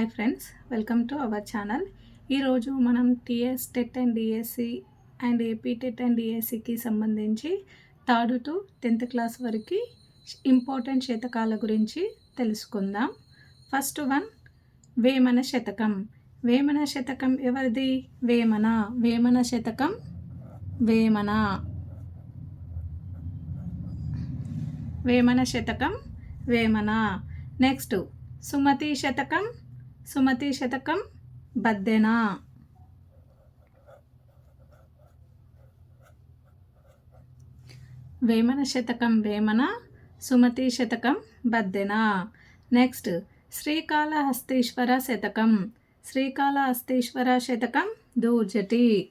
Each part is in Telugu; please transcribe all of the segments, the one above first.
Hi friends welcome to our channel. ఈరోజు మనం TS TET and DSC and AP TET and డిఎస్సికి సంబంధించి థర్డ్ టు టెన్త్ క్లాస్ వరకు ఇంపార్టెంట్ శతకాల గురించి తెలుసుకుందాం. ఫస్ట్ వన్ వేమన శతకం. వేమన శతకం ఎవరిది? వేమన. వేమన శతకం వేమన. వేమన శతకం వేమన. నెక్స్ట్ సుమతి శతకం సుమతి శతకం బద్దెన. వేమన శతకం వేమన సుమతి శతకం బద్దెన. నెక్స్ట్ శ్రీకాళహస్తీశ్వర శతకం. శ్రీకాళహస్తీశ్వర శతకం దూర్జటి.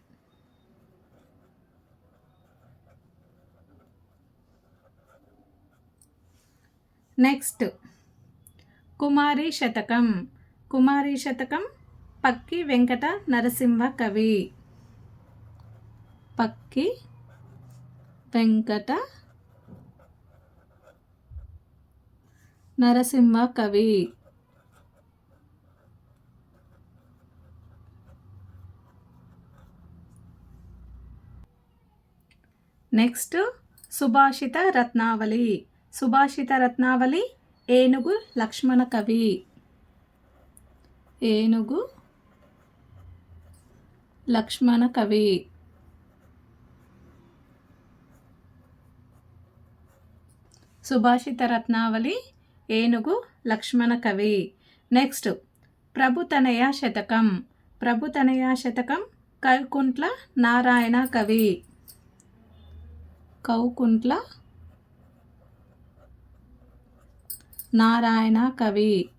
నెక్స్ట్ కుమారి శతకం. కుమారి శతకం పక్కి వెంకట నరసింహ కవి. పక్కి వెంకట నరసింహ కవి. నెక్స్ట్ సుభాషిత రత్నావళి. సుభాషిత రత్నావళి ఏనుగు లక్ష్మణ కవి. ఏనుగు లక్ష్మణ కవి. సుభాషిత రత్నావళి ఏనుగు లక్ష్మణ కవి. నెక్స్ట్ ప్రభుతనయ శతకం. ప్రభుతనయ శతకం కౌకుంట్ల నారాయణ కవి. కౌకుంట్ల నారాయణ కవి.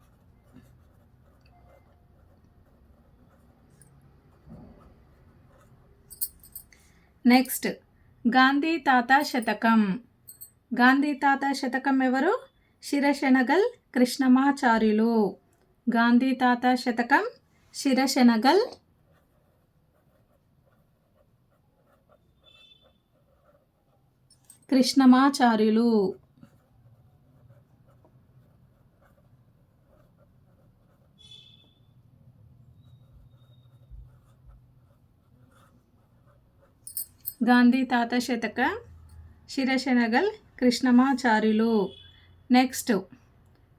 నెక్స్ట్. గాంధీ తాత శతకం. గాంధీ తాత శతకం ఎవరు? శిరశనగల్ కృష్ణమాచార్యులు. గాంధీ తాత శతకం శిరశనగల్ కృష్ణమాచార్యులు. గాంధీ తాత శతక శిరశనగల్ కృష్ణమాచార్యులు. నెక్స్ట్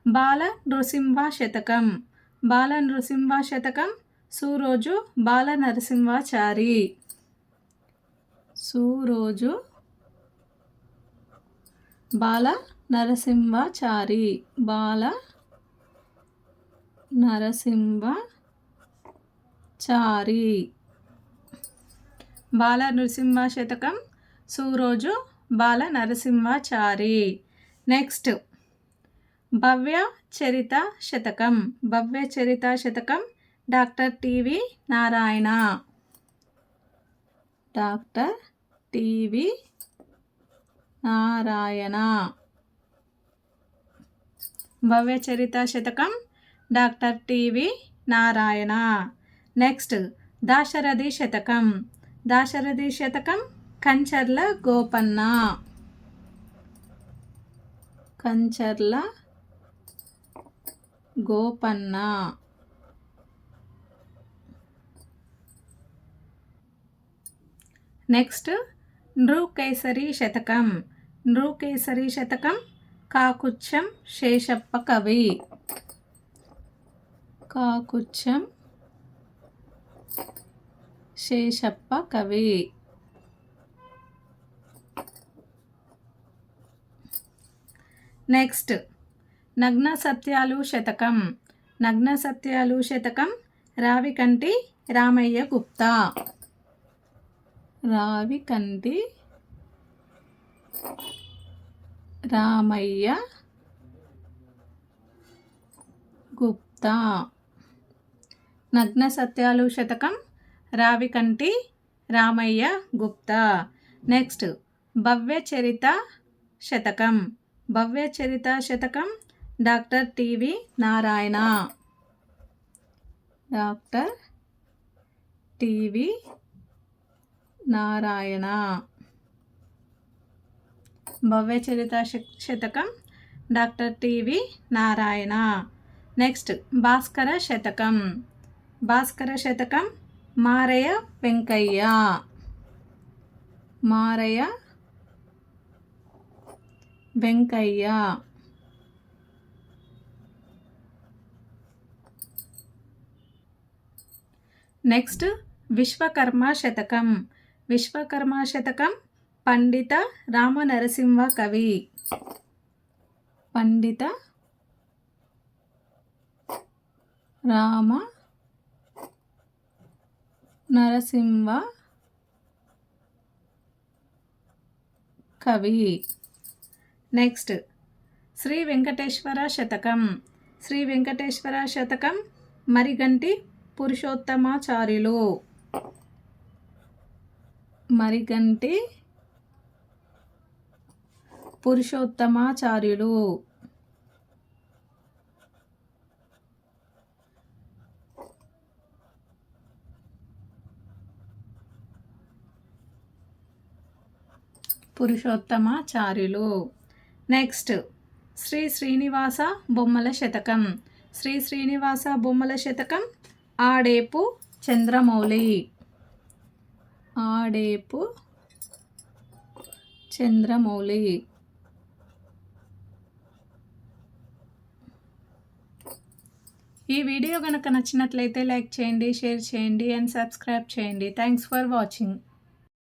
బాల నృసింహ శతకం. బాల నృసింహ శతకం సూరోజు బాల నరసింహాచారి. సూరోజు బాల నరసింహాచారి. బాల నరసింహాచారి. బాల నృసింహ శతకం సూరోజు బాల నరసింహాచారి. నెక్స్ట్ భవ్య చరిత శతకం. భవ్య చరిత శతకం. Doctor TV Narayana. Doctor TV Narayana. Bhavya Charitha శతకం. Doctor TV Narayana. Next Dasarathi శతకం. దాశరథి శతకం కంచర్ల గోపన్న. కంచర్ల గోపన్న. నెక్స్ట్ నృకేసరి శతకం. నృకేసరి శతకం కాకుచ్చం శేషప్ప కవి. కాకుచ్చం శేషప్ప కవి. నెక్స్ట్ నగ్న సత్యాలు శతకం. నగ్న సత్యాలు శతకం. రావికంటి రామయ్య గుప్తా. రావికంటి రామయ్య గుప్తా. నగ్న సత్యాలు శతకం. రావికంటి రామయ్య గుప్తా. నెక్స్ట్ భవ్య చరిత శతకం. భవ్య చరిత శతకం doctor TV Narayana. Doctor TV Narayana. Bhavya Charitha శతకం doctor TV Narayana. Next Bhaskara శతకం. భాస్కర శతకం మారయ్య వెంకయ్య. మారయ్య వెంకయ్య. నెక్స్ట్ విశ్వకర్మ శతకం. విశ్వకర్మ శతకం పండిత రామ నరసింహ కవి. పండిత రామ నరసింహ కవి. నెక్స్ట్ శ్రీ వెంకటేశ్వర శతకం. శ్రీ వెంకటేశ్వర శతకం మరిగంటి పురుషోత్తమాచార్యులు. మరిగంటి పురుషోత్తమాచార్యులు. పురుషోత్తమాచార్యులు నెక్స్ట్ శ్రీ శ్రీనివాస బొమ్మల శతకం. శ్రీ శ్రీనివాస బొమ్మల శతకం ఆడేపు చంద్రమౌళి. ఆడేపు చంద్రమౌళి. ఈ వీడియో కనుక నచ్చినట్లయితే లైక్ చేయండి షేర్ చేయండి అండ్ సబ్స్క్రైబ్ చేయండి. Thanks for watching.